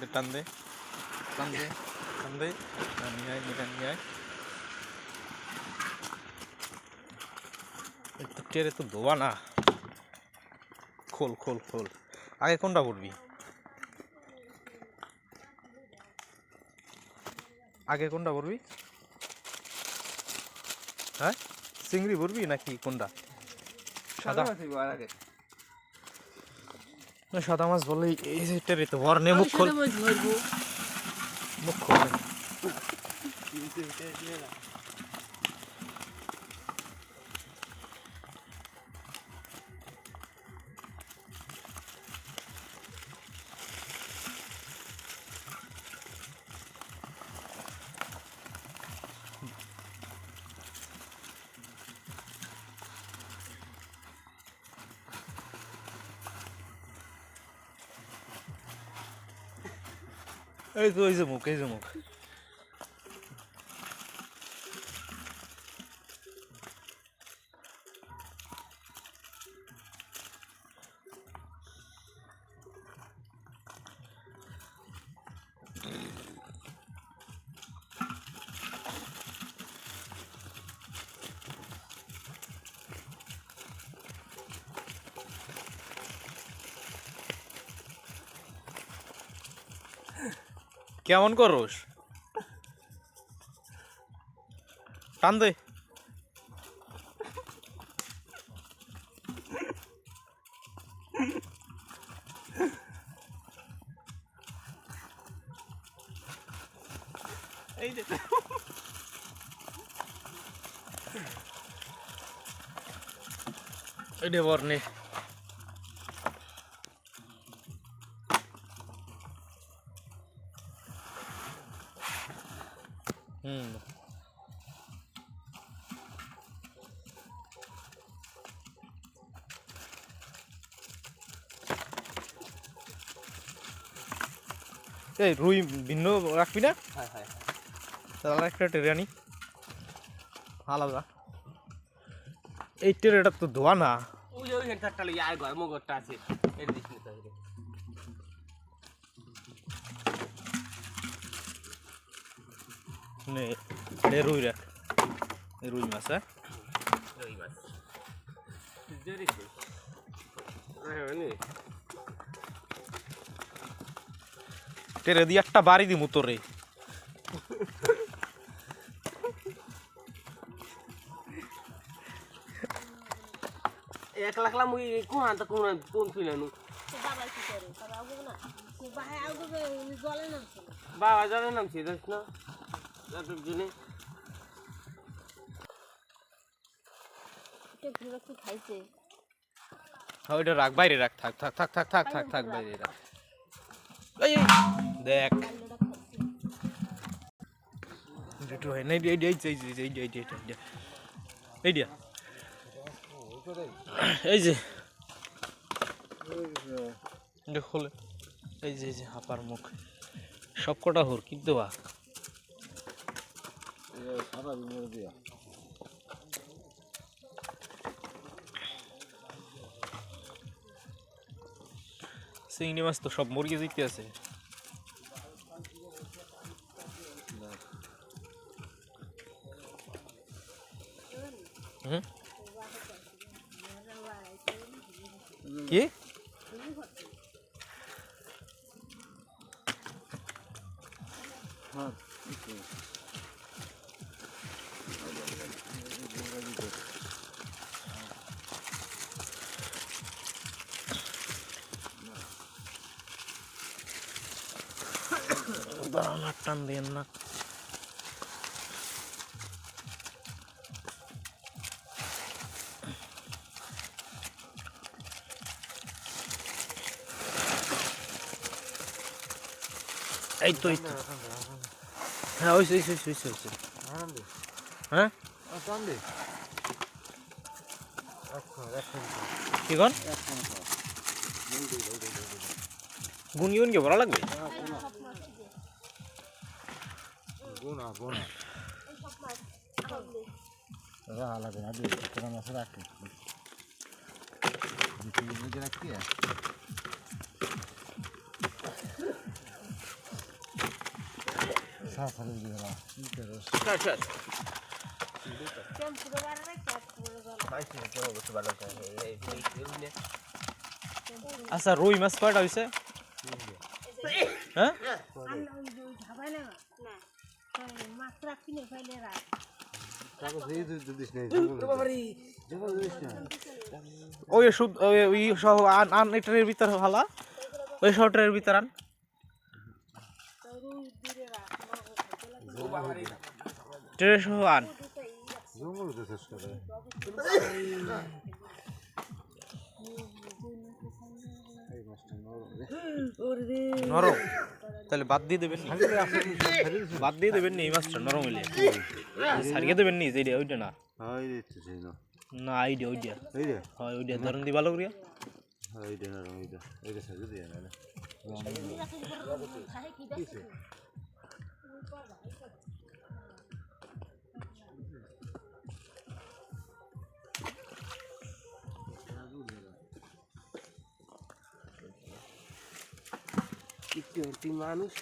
দে টান দে টান দে টান দে নিয়ে আয় নিয়ে নিয়ে আয় তো টেরে তো ধোয়া না। খোল খোল খোল। আগে কোনটা পড়বি? আগে কোনটা পড়বি? হ্যাঁ? চিংড়ি পড়বি নাকি কোনটা? সাদা? না, সাদা মাছ বললেই এই যে টেরে তো বর নে মুখ খোল। মুখ খোল। 哎这个是五块么 কেমন করস? টান দে। এই যে। এটা বর হুম। এই রুই ভিন্ন রাখবি না? হ্যাঁ হ্যাঁ তাহলে একটা টেরে আনি। আলাদা। এই টেরেটা তো ধোয়া না। ওই লইয়া আয় ঘর মগরটা আছে এটা দিস নি তাহলে নে এটা রুই রাখ এই রুই মাছ হ্যাঁ? জরি সে হ্যাঁ টেরে দিয়ে একটা বাড়ি দিমু তোরে। এক লাখ লাখ মুই কোন আনতা কোন বাবা কি করে? বাবা আগুবে না। বাবা আগুবে জলে নামছিল বাবা জানে নাম ছিল না। থাক থাক থাক থাক থাক থাক থাক দেখ। দুটো হয় এই এই দিয়া এই যে এই যে এই যে। মুখ। সব কটা হোর কিন্তু সারা চিংড়ি মাছ তো সব মুরগি জিতে আছে। কি? হ্যাঁ দাঁড়ান আর টান দিয়ে না। এই তো এই তো। হ্যাঁ ওই ওই ওই ওই ওই হ্যাঁ? কি কর গুনগি গুনগি ভরা লাগবে? Gunnar, Gunnar. Ich hab mal. Ja, allerdings, ja, die können wir verrecken. Die können wir direkt hier. Sasa lidera. Šta čas? Čem se dobar nekad kurzola. Majte mi to ovo se balo kaže. Asa ruj mas pada ise? Ha? ওই শুধু ওই সহ আন আন এটার ভিতর ভালা ওই শর্টের ভিতর আন। তো রুই দূরে রাখ ট্রে সহ আন নরম তাহলে বাদ দিয়ে দেবেন বাদ দিয়ে দেবেন নি এই মাছটা নরম হইলে সারিয়ে দেবেন নি যেটা ওইটা না হয় না আইডিয়া ওইটা হয় ওইটা ধরুন দি ভালো করিয়া হয় নরম এইটা ওইটা সারিয়ে দিয়ে না না কি মানুষ